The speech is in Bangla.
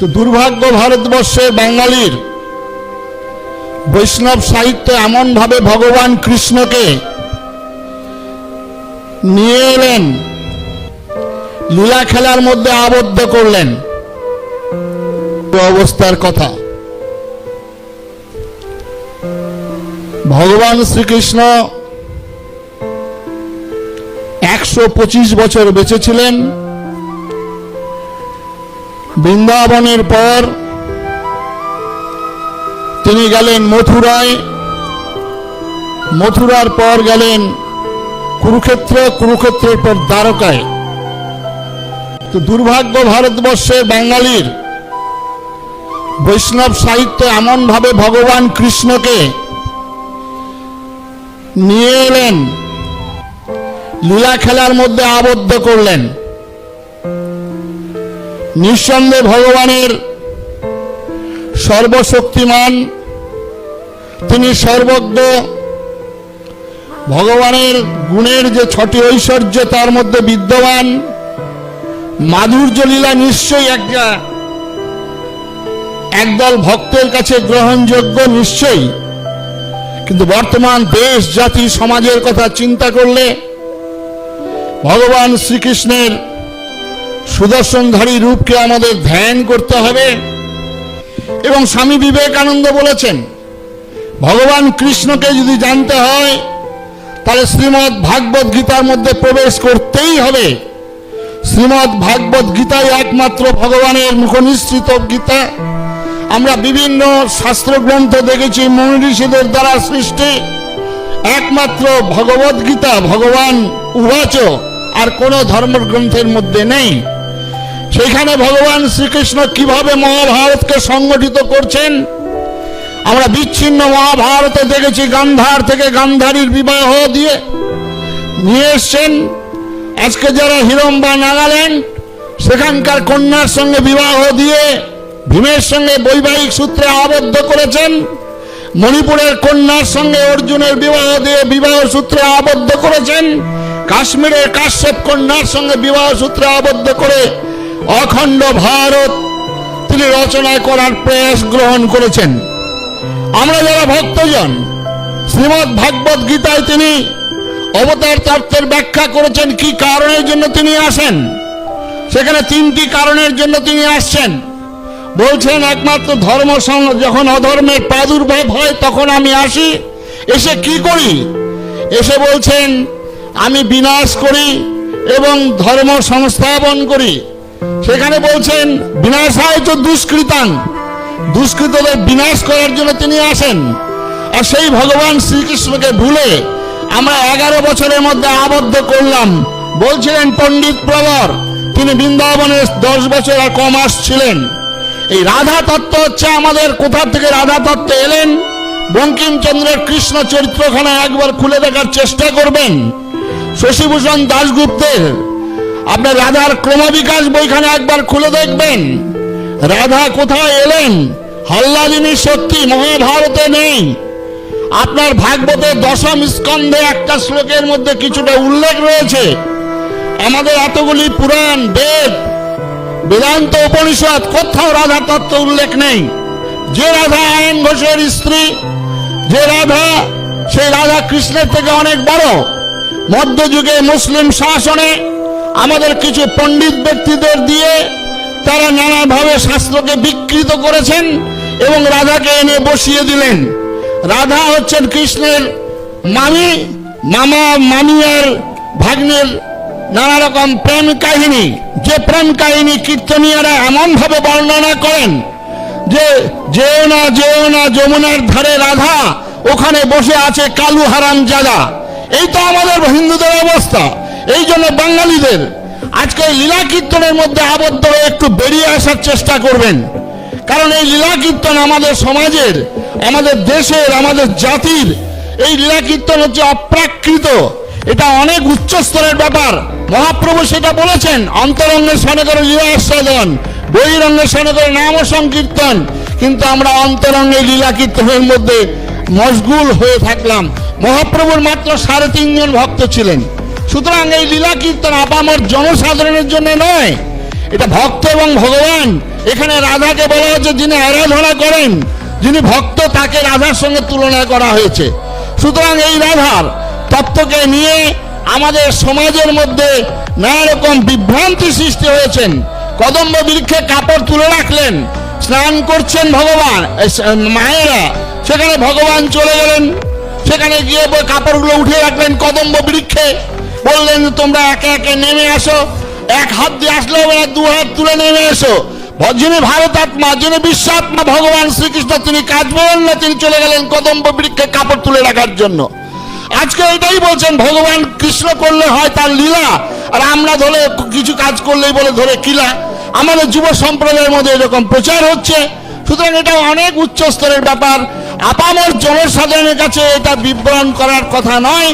তো দুর্ভাগ্য ভারতবর্ষের বাঙালির বৈষ্ণব সাহিত্য এমনভাবে ভগবান কৃষ্ণকে নিয়ে এলেন লীলা খেলার মধ্যে আবদ্ধ করলেন। অবস্থার কথা। ভগবান শ্রীকৃষ্ণ একশো পঁচিশ বছর বেঁচে ছিলেন। বৃন্দাবনের পর তিনি গেলেন মথুরায়। মথুরার পর গেলেন কুরুক্ষেত্র, কুরুক্ষেত্রের পর দ্বারকায়। তো দুর্ভাগ্য ভারতবর্ষের বাঙালির বৈষ্ণব সাহিত্য এমনভাবে ভগবান কৃষ্ণকে নিয়ে এলেন, লীলা খেলার মধ্যে আবদ্ধ করলেন। নিঃসন্দেহে ভগবানের সর্বশক্তিমান, তিনি সর্বজ্ঞ। ভগবানের গুণের যে ছটি ঐশ্বর্য, তার মধ্যে বিদ্যমান। মাধুর্য লীলা নিশ্চয়ই একটা, একদল ভক্তের কাছে গ্রহণযোগ্য নিশ্চয়ই। কিন্তু বর্তমান দেশ, জাতি, সমাজের কথা চিন্তা করলে ভগবান শ্রীকৃষ্ণের সুদর্শনধারী রূপকে আমাদের ধ্যান করতে হবে। এবং স্বামী বিবেকানন্দ বলেছেন, ভগবান কৃষ্ণকে যদি জানতে হয়, তাহলে শ্রীমৎ ভাগবত গীতার মধ্যে প্রবেশ করতেই হবে। শ্রীমৎ ভাগবত গীতাই একমাত্র ভগবানের মুখনিসৃত গীতা। আমরা বিভিন্ন শাস্ত্রগ্রন্থ দেখেছি মুনি ঋষিদের দ্বারা সৃষ্টি। একমাত্র ভগবত গীতা, ভগবান উবাচ, আর কোনো ধর্মগ্রন্থের মধ্যে নেই। সেখানে ভগবান শ্রীকৃষ্ণ কীভাবে মহাভারতকে সংগঠিত করছেন? আমরা বিচ্ছিন্ন মহাভারতে দেখেছি, গান্ধার থেকে গান্ধারীর বিবাহ দিয়ে নিয়ে এসছেন। আজকে যারা হিরম্বা নাগাল্যান্ড, সেখানকার কন্যার সঙ্গে বিবাহ দিয়ে ভীমের সঙ্গে বৈবাহিক সূত্রে আবদ্ধ করেছেন। মণিপুরের কন্যার সঙ্গে অর্জুনের বিবাহ দিয়ে বিবাহ সূত্রে আবদ্ধ করেছেন। কাশ্মীরের কাশ্যপ কন্যার সঙ্গে বিবাহ সূত্রে আবদ্ধ করে অখণ্ড ভারত। তিনি রচনা করার প্রয়াস গ্রহণ করেছেন। আমরা যারা ভক্তজন শ্রীমৎ ভাগবত গীতায় তিনি অবতার তত্ত্বের ব্যাখ্যা করেছেন, কি কারণের জন্য তিনি আসেন? সেখানে তিনটি কারণের জন্য তিনি আসছেন। বলছেন, একমাত্র ধর্ম যখন অধর্মের প্রাদুর্ভাব হয়, তখন আমি আসি, এসে কি করি? এসে বলছেন, আমি বিনাশ করি এবং ধর্ম সংস্থাপন করি। সেখানে বলছেন, বিনাশায় তো দুষ্কৃতাং দুষ্কৃতদের বিনাশ করার জন্য তিনি আসেন। আর সেই ভগবান শ্রীকৃষ্ণকে ভুলে আমরা এগারো বছরের মধ্যে আবদ্ধ করলাম। বলছিলেন, পণ্ডিত প্রবর, তিনি বৃন্দাবনে দশ বছর আর কম ছিলেন এই রাধা তত্ত্ব হচ্ছে আমাদের, কোথা থেকে রাধা তত্ত্ব এলেন? বঙ্কিমচন্দ্রের কৃষ্ণ চরিত্রখানা একবার খুলে দেখার চেষ্টা করবেন। শশীভূষণ দাশগুপ্তের আপনার রাধার ক্রমবিকাশ বইখানে একবার খুলে দেখবেন। রাধা কোথায় এলেন? হল্লাদিনী সত্যি মহাভারতে নেই। আপনার ভাগবতের দশম স্কন্ধে একটা শ্লোকের মধ্যে কিছুটা উল্লেখ রয়েছে। আমাদের এতগুলি পুরাণ, বেদ, বেদান্ত উপনিষদ, কোথাও রাধা তত্ত্ব উল্লেখ নেই। যে রাধা আয়ন ঘোষের স্ত্রী, যে রাধা, সেই রাধা কৃষ্ণের থেকে অনেক বড়। মধ্যযুগে মুসলিম শাসনে আমাদের কিছু পণ্ডিত ব্যক্তিদের দিয়ে তারা নানাভাবে শাস্ত্রকে বিকৃত করেছেন এবং রাধাকে এনে বসিয়ে দিলেন। রাধা হচ্ছেন কৃষ্ণের মামি, মামা, মামিয়ার ভাগ্নের নানা রকম প্রেম কাহিনী। যে প্রেম কাহিনী কীর্তনীয়রা এমন ভাবে বর্ণনা করেন যে যেও না যেও না, যমুনার ধারে রাধা, ওখানে বসে আছে কালু হারাম জাদা এই তো আমাদের হিন্দুদের অবস্থা। এই জন্য বাঙালিদের আজকে এই লীলা কীর্তনের মধ্যে আবদ্ধ হয়ে একটু বেরিয়ে আসার চেষ্টা করবেন। কারণ এই লীলা কীর্তন আমাদের সমাজের, আমাদের দেশের, আমাদের জাতির এই লীলা কীর্তন হচ্ছে অপ্রাকৃত। এটা অনেক উচ্চ স্তরের ব্যাপার। মহাপ্রভু সেটা বলেছেন অন্তরঙ্গের সনে করে লীলা আস্বাদন বহিরঙ্গের সনে করে নাম সংকীর্তন। কিন্তু আমরা অন্তরঙ্গে লীলা কীর্তনের মধ্যে মশগুল হয়ে থাকলাম। মহাপ্রভুর মাত্র সাড়ে তিনজন ভক্ত ছিলেন। সুতরাং এই লীলা কীর্তন আপামর জনসাধারণের জন্য নয়। এটা ভক্ত এবং ভগবান। এখানে রাধাকে বলা হচ্ছে যিনি আরাধনা করেন, যিনি ভক্ত, তাকে রাধার সঙ্গে তুলনা করা হয়েছে। সুতরাং এই রাধার তত্ত্বকে নিয়ে আমাদের সমাজের মধ্যে নানা রকম বিভ্রান্তি সৃষ্টি হয়েছেন। কদম্ব বৃক্ষে কাপড় তুলে রাখলেন, স্নান করছেন ভগবান মায়েরা। সেখানে ভগবান চলে গেলেন, সেখানে গিয়ে কাপড়গুলো উঠে রাখলেন কদম্ব বৃক্ষে। বললেন তোমরা একে একে নেমে আসো এক হাত দিয়ে আসলে না দু হাত তুলে নেমে এসো। যিনি ভারতাত্মা যিনি বিশ্বাত্মা ভগবান শ্রীকৃষ্ণ, তিনি কাজ বলেন না তিনি চলে গেলেন কদম্ব বৃক্ষে কাপড় তুলে রাখার জন্য। আজকে এটাই বলছেন, ভগবান কৃষ্ণ করলে হয় তার লীলা, আর আমরা ধরে কিছু কাজ করলেই বলে ধরে কিলা আমাদের যুব সম্প্রদায়ের মধ্যে এরকম প্রচার হচ্ছে। সুতরাং এটা অনেক উচ্চ স্তরের ব্যাপার। আপামর জনসাধারণের কাছে এটা বিবরণ করার কথা নয়।